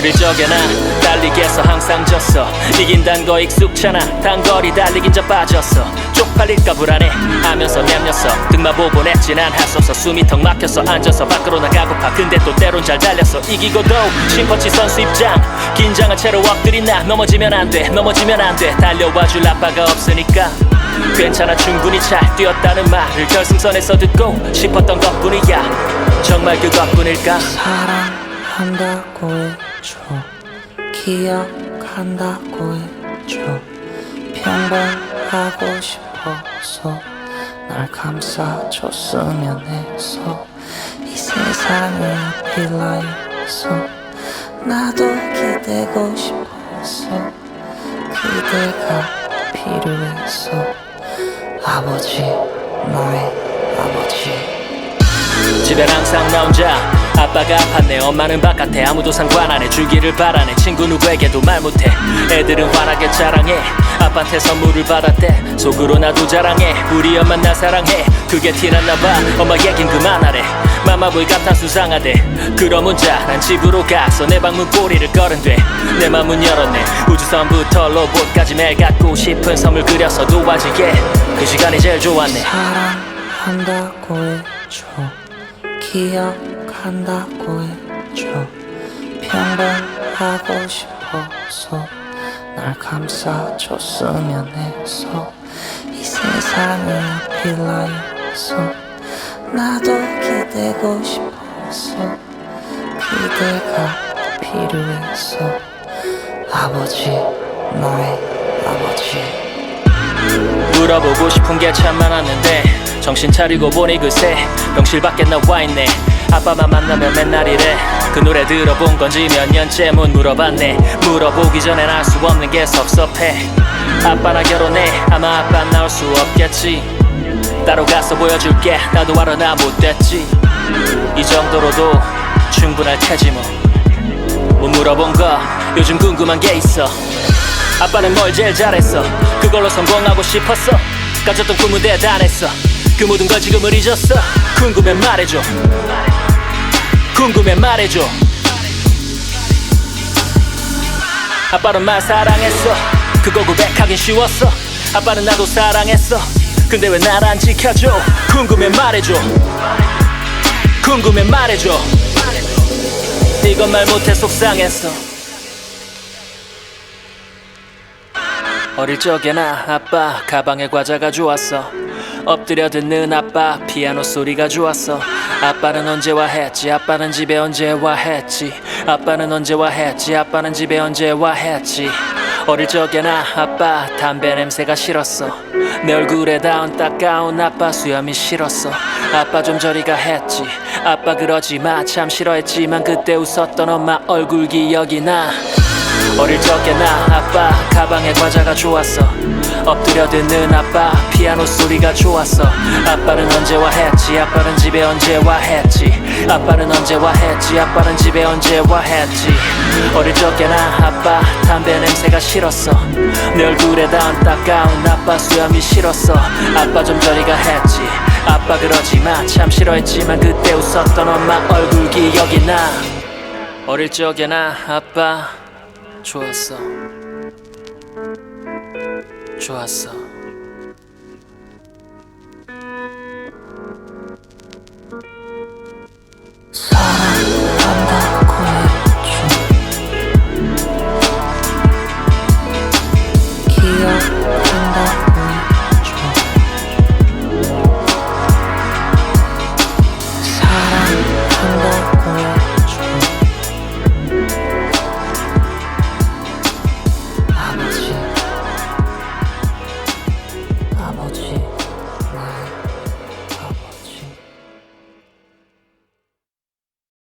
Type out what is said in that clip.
적에 난 달리기에서 항상 졌어. 이긴단 거 익숙잖아. 단거리 달리긴 저 빠졌어. 쪽팔릴까 불안해. 하면서 냠렸어. 등만 보고 냈지 난 없어 숨이 턱 막혀서 앉아서 밖으로 나가고파. 근데 또 때론 잘 달렸어. 이기고도 심퍼치 선수 입장. 긴장한 채로 엎드린 나. 넘어지면 안 돼. 넘어지면 안 돼. 달려와 줄 아빠가 없으니까. 괜찮아. 충분히 잘 뛰었다는 말을 결승선에서 듣고 싶었던 것뿐이야. 정말 그것뿐일까? 사랑한다고 해줘. 기억한다고 해줘. 평범하고 싶어서 날 감싸줬으면 해서 이 세상에 빌라에서 나도 기대고 싶어서 그대가 필요해서 아버지 나의 아버지. 집엔 항상 나 혼자 아빠가 아팠네. 엄마는 바깥에 아무도 상관 안 해. 주기를 바라네. 친구 누구에게도 말 못해. 애들은 환하게 자랑해. 아빠한테 선물을 받았대. 속으로 나도 자랑해. 우리 엄마 나 사랑해. 그게 티났나 봐. 엄마 얘긴 그만하래. 마마보이 같아 수상하대. 그럼 혼자 난 집으로 가서 내 방문 꼬리를 걸은돼 내 맘은 열었네. 우주선부터 로봇까지 매일 갖고 싶은 선물 그려서 도와지게. 그 시간이 제일 좋았네. 사랑한다고 해줘. 기억 한다고 해줘 평범하고 싶어서 날 감싸줬으면 해서 이 세상의 빌라에서 나도 기대고 싶어서 그대가 필요해서 아버지 나의 아버지. 물어보고 싶은 게 참 많았는데 정신 차리고 보니 그새 병실 밖에 나와 있네. 아빠만 만나면 맨날 이래. 그 노래 들어본 건지 몇 년째 못 물어봤네. 물어보기 전엔 알 수 없는 게 섭섭해. 아빠나 결혼해. 아마 아빠 나올 수 없겠지. 따로 가서 보여줄게. 나도 알아 나 못됐지. 이 정도로도 충분할 테지 뭐. 못 물어본 거 요즘 궁금한 게 있어. 아빠는 뭘 제일 잘했어? 그걸로 성공하고 싶었어? 가졌던 꿈은 대단했어 그 모든 걸 지금은 잊었어. 궁금해 말해줘. 궁금해 말해줘. 아빠는 말 사랑했어. 그거 고백하긴 쉬웠어. 아빠는 나도 사랑했어. 근데 왜 날 안 지켜줘? 궁금해 말해줘. 궁금해 말해줘. 이건 말 못해 속상했어. 어릴 적에나 아빠 가방에 과자가 좋았어 엎드려 듣는 아빠 피아노 소리가 좋았어. 아빠는 언제 와 했지? 아빠는 집에 언제 와 했지? 아빠는 언제 와 했지? 아빠는 집에 언제 와 했지? 어릴 적에나 아빠 담배 냄새가 싫었어. 내 얼굴에 닿은 따가운 아빠 수염이 싫었어. 아빠 좀 저리가 했지. 아빠 그러지 마. 참 싫어했지만 그때 웃었던 엄마 얼굴 기억이 나. 어릴 적에나 아빠 가방에 과자가 좋았어 엎드려 듣는 아빠 피아노 소리가 좋았어. 아빠는 언제 와 했지? 아빠는 집에 언제 와 했지? 아빠는 언제 와 했지? 아빠는 집에 언제 와 했지? 어릴 적에나 아빠 담배 냄새가 싫었어. 내 얼굴에 닿은 따가운 아빠 수염이 싫었어. 아빠 좀 저리가 했지. 아빠 그러지 마. 참 싫어했지만 그때 웃었던 엄마 얼굴 기억이 나. 어릴 적에나 아빠 좋았어. 좋았어.